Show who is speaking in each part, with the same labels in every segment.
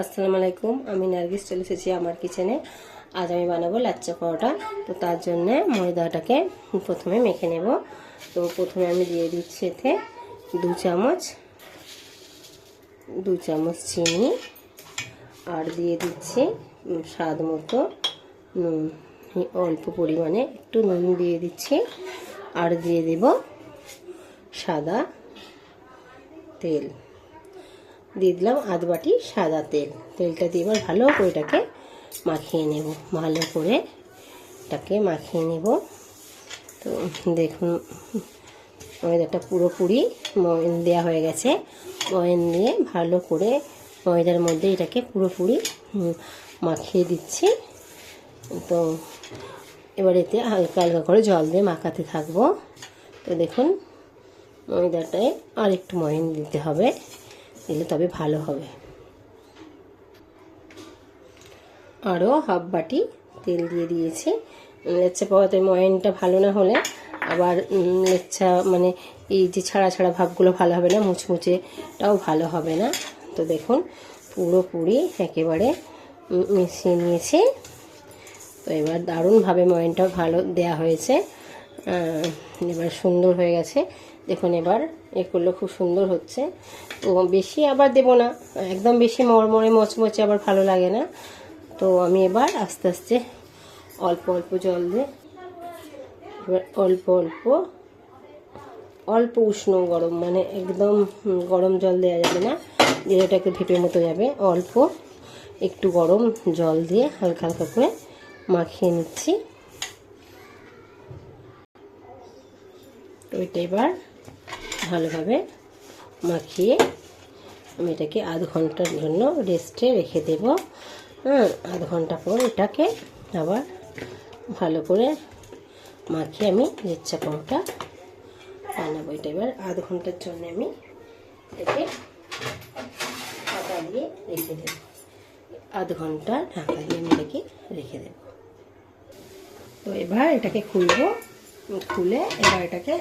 Speaker 1: আসসালামু আলাইকুম, আমি নার্গিস, চলে এসেছি আমার কিচেনে আজ আমি বানাবো লাচ্চা পরোটা। তো তার জন্য ময়দাটাকে প্রথমে মেখে নেব। তো প্রথমে আমি দিয়ে দিচ্ছি এতে দু চামচ দু চামচ চিনি, আর দিয়ে দিচ্ছি স্বাদ মতো নুন। অল্প পরিমাণে একটু নুন দিয়ে দিচ্ছি, আর দিয়ে দেব সাদা তেল। দিয়ে দিলাম আধ বাটি সাদা তেল। তেলটা দিয়ে এবার ভালো করে এটাকে মাখিয়ে নেব। ভালো করে এটাকে মাখিয়ে নেব। তো দেখুন, ময়দাটা পুরোপুরি ময়ন দেওয়া হয়ে গেছে। ময়ন দিয়ে ভালো করে ময়দার মধ্যে এটাকে পুরোপুরি মাখিয়ে দিচ্ছি। তো এবার এতে হালকা হালকা করে জল দিয়ে মাখাতে থাকব। তো দেখুন, ময়দাটায় আর একটু ময়ন দিতে হবে। দিলে তবে ভালো হবে। আরও হাফ বাটি তেল দিয়ে দিয়েছি। লেচ্ছা পাওয়াতে ময়নটা ভালো না হলে আবার লেচ্ছা মানে এই যে ছাড়া ছাড়া ভাবগুলো ভালো হবে না, মুচমুচেটাও ভালো হবে না। তো দেখুন পুরোপুরি একেবারে মিশিয়ে নিয়েছি। তো এবার দারুণভাবে ময়নটা ভালো দেয়া হয়েছে। এবার সুন্দর হয়ে গেছে। দেখুন এবার এ করলে খুব সুন্দর হচ্ছে। তো বেশি আবার দেব না, একদম বেশি মরমরে মচমচে আবার ভালো লাগে না। তো আমি এবার আস্তে আস্তে অল্প অল্প জল দিয়ে, এবার অল্প অল্প অল্প উষ্ণ গরম মানে একদম গরম জল দেওয়া যাবে না দিলে ওটা একটু ভেপের মতো যাবে। অল্প একটু গরম জল দিয়ে হালকা হালকা করে মাখিয়ে নিচ্ছি। এটা এবার ভালোভাবে মাখিয়ে আমি এটাকে আধ ঘণ্টার জন্য রেস্টে রেখে দেব। হ্যাঁ আধ ঘণ্টা পর এটাকে আবার ভালো করে মাখিয়ে আমি লেচ্চা পরোটা বানাবো। এটা এবার আধ ঘণ্টার জন্য আমি এটাকে ঢাকা দিয়ে রেখে দেব। আধ ঘণ্টা ঢাকা দিয়ে আমি এটাকে রেখে দেব। তো এবার এটাকে খুলবো, খুলে এবার এটাকে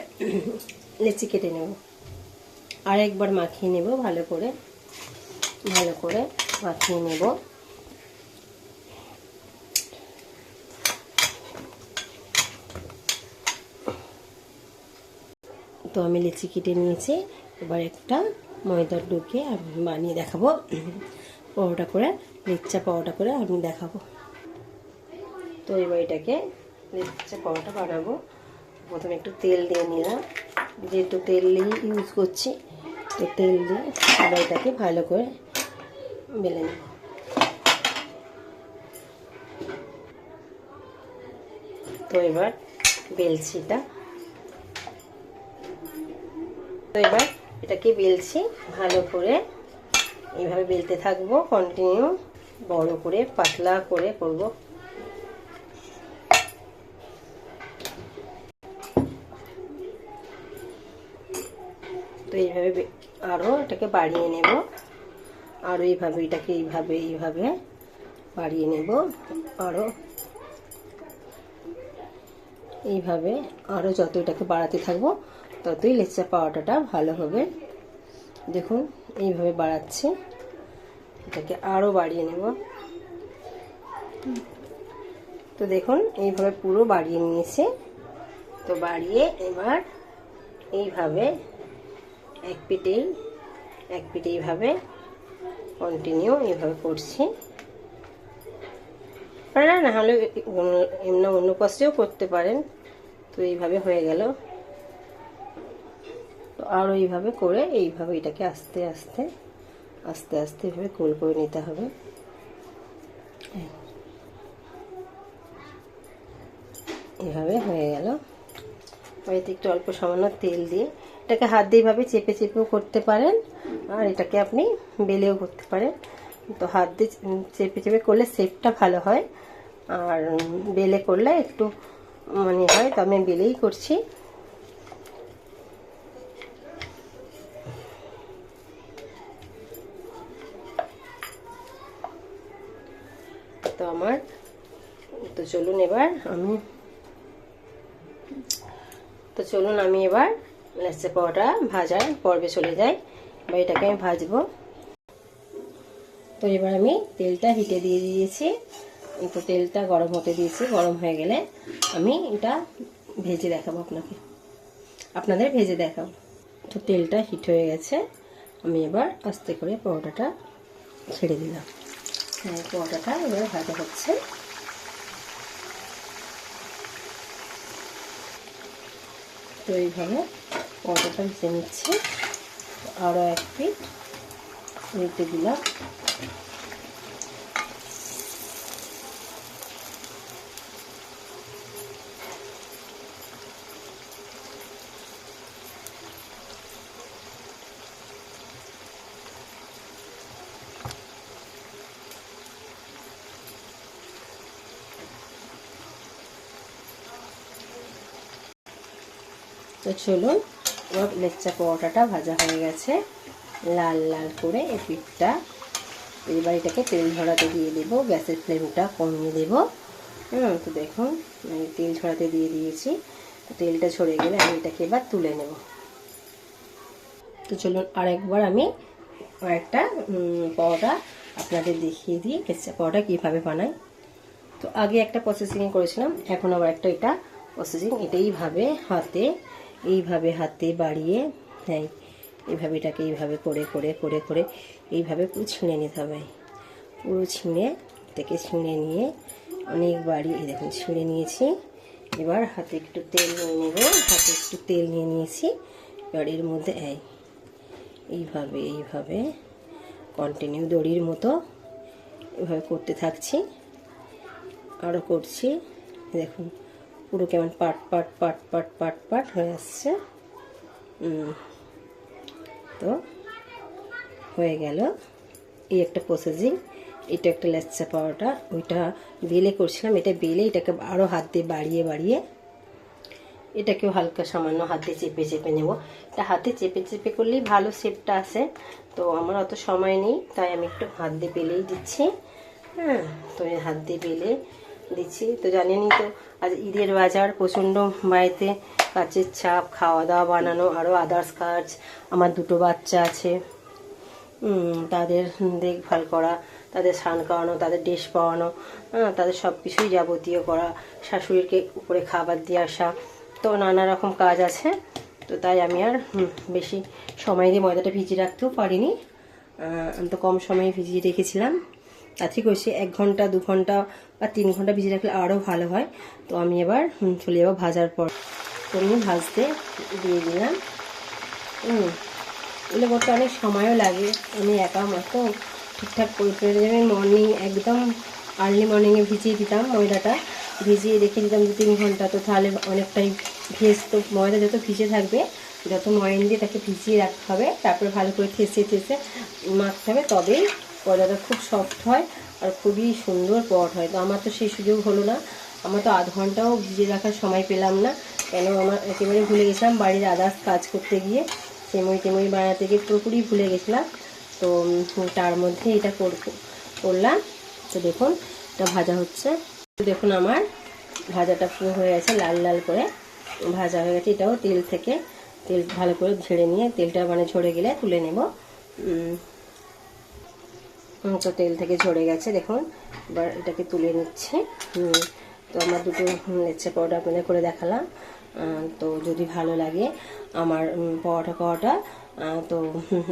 Speaker 1: লেচি কেটে নেব। আর একবার মাখিয়ে নেব ভালো করে। ভালো করে মাখিয়ে নেব। তো আমি লিচি কেটে নিয়েছি। এবার একটা ময়দার ডুকে আমি বানিয়ে দেখাবো। পরোটা করে, লেচ্চা পরোটা করে আমি দেখাবো। তো এবার এটাকে লেচ্চা পরোটা বানাবো। প্রথমে একটু তেল দিয়ে নিলাম। যেহেতু তেল ইউজ করছি তো তেল দিয়ে এবার এটাকে ভালো করে বেলে নেব। তো এবার বেলছিটা তো এবার এটাকে বেলছি ভালো করে। এইভাবে বেলতে থাকব কন্টিনিউ বড় করে, পাতলা করে করব। তো এইভাবে আরও এটাকে বাড়িয়ে নেব। আরও এইভাবে, এটাকে এইভাবে এইভাবে বাড়িয়ে নেব। আরও এইভাবে আরও যত এটাকে বাড়াতে থাকব, ততই লেচা পাওয়াটাটা ভালো হবে। দেখুন, এইভাবে বাড়াচ্ছি। এটাকে আরও বাড়িয়ে নেব। তো দেখুন, এইভাবে পুরো বাড়িয়ে নিয়েছে। তো বাড়িয়ে এবার এইভাবে এক পিঠেই এক পিঠে এইভাবে কন্টিনিউ এইভাবে করছি। আপনারা না হলে এমনি অন্য পাশেও করতে পারেন। তো এইভাবে হয়ে গেল। তো আরও এইভাবে করে এইভাবে এটাকে আস্তে আস্তে আস্তে আস্তে এইভাবে গোল করে নিতে হবে। এইভাবে হয়ে গেল। বাড়িতে একটু অল্প সামান্য তেল দিয়ে এটাকে হাত দিয়ে এইভাবে চেপে চেপেও করতে পারেন, আর এটাকে আপনি বেলেও করতে পারেন। তো হাত দিয়ে চেপে চেপে করলে শেপটা ভালো হয়, আর বেলে করলে একটু মানে হয়, তো আমি বেলেই করছি। তো আমার, তো চলুন এবার আমি, তো চলুন আমি এবার লেচে পাওয়াটা ভাজার পর্বে চলে যায়। বা এটাকে আমি ভাজবো। তো এবার আমি তেলটা হিটে দিয়ে দিয়েছি। তো তেলটা গরম হতে দিয়েছি, গরম হয়ে গেলে আমি এটা ভেজে দেখাবো আপনাকে। আপনাদের ভেজে দেখাবো। তো তেলটা হিট হয়ে গেছে। আমি এবার আস্তে করে পরোটাটা ছেড়ে দিলাম। হ্যাঁ পরোটাটা এবার ভাজা হচ্ছে। তো এইভাবে পরোটাটা ভেজে নিচ্ছি। আরও এক রেখে দিলাম। তো চলুন, এবার লেচ্চা পরোটাটা ভাজা হয়ে গেছে। লাল লাল করে এই পিঠটা এবার এটাকে তেল ঝরাতে দিয়ে দেবো, গ্যাসের ফ্লেমটা কমিয়ে দেবো। হুম, তো দেখুন, আমি তেল ঝরাতে দিয়ে দিয়েছি। তেলটা ছড়ে গেলে আমি এটাকে এবার তুলে নেব। তো চলুন, আরেকবার আমি একটা পরোটা আপনাদের দেখিয়ে দিই, লেচ্চা পরোটা কীভাবে বানাই। তো আগে একটা প্রসেসিং করেছিলাম, এখন আবার একটা এটা প্রসেসিং এটাইভাবে হাতে এইভাবে হাতে বাড়িয়ে হ্যাঁ এইভাবে এটাকে এইভাবে করে করে করে করে এইভাবে পুরো ছিঁড়ে নিতে হবে। পুরো ছিঁড়ে থেকে ছিঁড়ে নিয়ে অনেক বাড়ি, এই দেখুন, ছিঁড়ে নিয়েছি। এবার হাতে একটু তেল নিয়ে নেব। হাতে একটু তেল নিয়ে নিয়েছি। এবার এর মধ্যে, এই, এইভাবে এইভাবে কন্টিনিউ দড়ির মতো এভাবে করতে থাকছি। আরও করছি। দেখুন, পুরো কেমন পাট পাট পাট পাট পাট পাট হয়ে আসছে তো হয়ে গেল। এই একটা প্রসেসিং এটা একটা লেচ্চা পাওয়াটা, ওইটা বেলে করছিলাম। এটা বেলে এটাকে আরও হাত দিয়ে বাড়িয়ে বাড়িয়ে এটাকেও হালকা সামান্য হাত চেপে চেপে নেব। তা হাতে চেপে চেপে করলেই ভালো শেপটা আসে তো আমার অত সময় নেই, তাই আমি একটু হাত দিয়ে বেলেই দিচ্ছি। হ্যাঁ তো হাত দিয়ে বেলে দিচ্ছি। তো জানেনই তো, আজ ঈদের বাজার প্রচণ্ড বাড়িতে কাচের চাপ খাওয়া দাওয়া বানানো আরও আদার্স কাজ, আমার দুটো বাচ্চা আছে। তাদের দেখভাল করা, তাদের স্নান করানো, তাদের ড্রেস পাওয়ানো তাদের সব কিছুই যাবতীয় করা, শাশুড়িকে উপরে খাবার দিয়ে আসা। তো নানা রকম কাজ আছে, তো তাই আমি আর বেশি সময় দিয়ে ময়দাটা ভিজিয়ে রাখতেও পারিনি। আমি তো কম সময়ে ভিজিয়ে রেখেছিলাম। তাতে করেছি এক ঘণ্টা, দু ঘণ্টা বা তিন ঘণ্টা ভিজিয়ে রাখলে আরও ভালো হয়। তো আমি এবার চলে যাব ভাজার পর। তো আমি ভাজতে দিয়ে দিলাম। হুম এগুলো করতে অনেক সময়ও লাগে, আমি একা মতো ঠিকঠাক করে আমি মর্নিং একদম আর্লি মর্নিংয়ে ভিজিয়ে দিতাম ময়দাটা। ভিজিয়ে রেখে দিতাম দু তিন ঘণ্টা তো তাহলে অনেকটাই ভেজ তো, ময়দা যত ভিজে থাকবে, যত ময়ন দিয়ে তাকে ভিজিয়ে রাখতে হবে, তারপরে ভালো করে থেসে থেসে মাখতে হবে, তবেই পরোটাটা খুব সফট হয় আর খুবই সুন্দর পট হয়। তো আমার তো সেই সুযোগ হলো না। আমার তো আধ ঘন্টাও ভিজিয়ে রাখার সময় পেলাম না। কেন আমার একেবারে ভুলে গেছিলাম বাড়ির আদার্স কাজ করতে গিয়ে। সেমই টেমই বানাতে গিয়ে পুরোপুরি ভুলে গেছিলাম। তো তার মধ্যে এটা করলাম। তো দেখুন, এটা ভাজা হচ্ছে। দেখুন আমার ভাজাটা পুরো হয়ে গেছে লাল লাল করে। ভাজা হয়ে গেছে, এটাও তেল থেকে। তেল ভালো করে ঝেড়ে নিয়ে তেলটা মানে ঝরে গেলে তুলে নেব। তো তেল থেকে ঝরে গেছে, দেখুন। এবার এটাকে তুলে নিচ্ছে। তো আমার দুটো লেচে পাউডার আপনাদের করে দেখালাম। তো যদি ভালো লাগে আমার পরোটা পাওয়াটা তো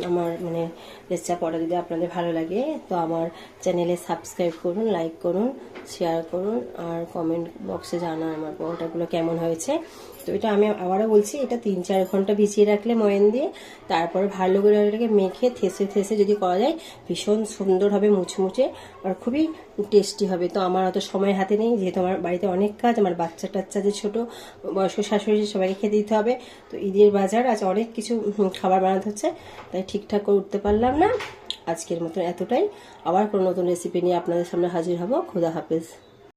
Speaker 1: আমার মানে রেসিপি পড়া যদি আপনাদের ভালো লাগে, তো আমার চ্যানেলে সাবস্ক্রাইব করুন, লাইক করুন শেয়ার করুন, আর কমেন্ট বক্সে জানান আমার পরোটাগুলো কেমন হয়েছে। তো এটা আমি আবারও বলছি, এটা তিন চার ঘণ্টা ভিজিয়ে রাখলে ময়ন দিয়ে, তারপর ভালো করে এটাকে মেখে থেসে থেসে যদি করা যায়, ভীষণ সুন্দর হবে, মুচমুচে আর খুবই টেস্টি হবে। তো আমার অত সময় হাতে নেই, যেহেতু আমার বাড়িতে অনেক কাজ, আমার বাচ্চা টাচ্চা যে ছোটো, বয়স্ক শাশুড়ি সবাইকে খেতে দিতে হবে। তো ঈদের বাজার আজ অনেক কিছু খাবার বানাতে হচ্ছে, তাই ঠিকঠাক করে উঠতে পারলাম না। আজকের মতন এতটাই। আবার কোনো নতুন রেসিপি নিয়ে আপনাদের সামনে হাজির হব। খুদা হাফেজ।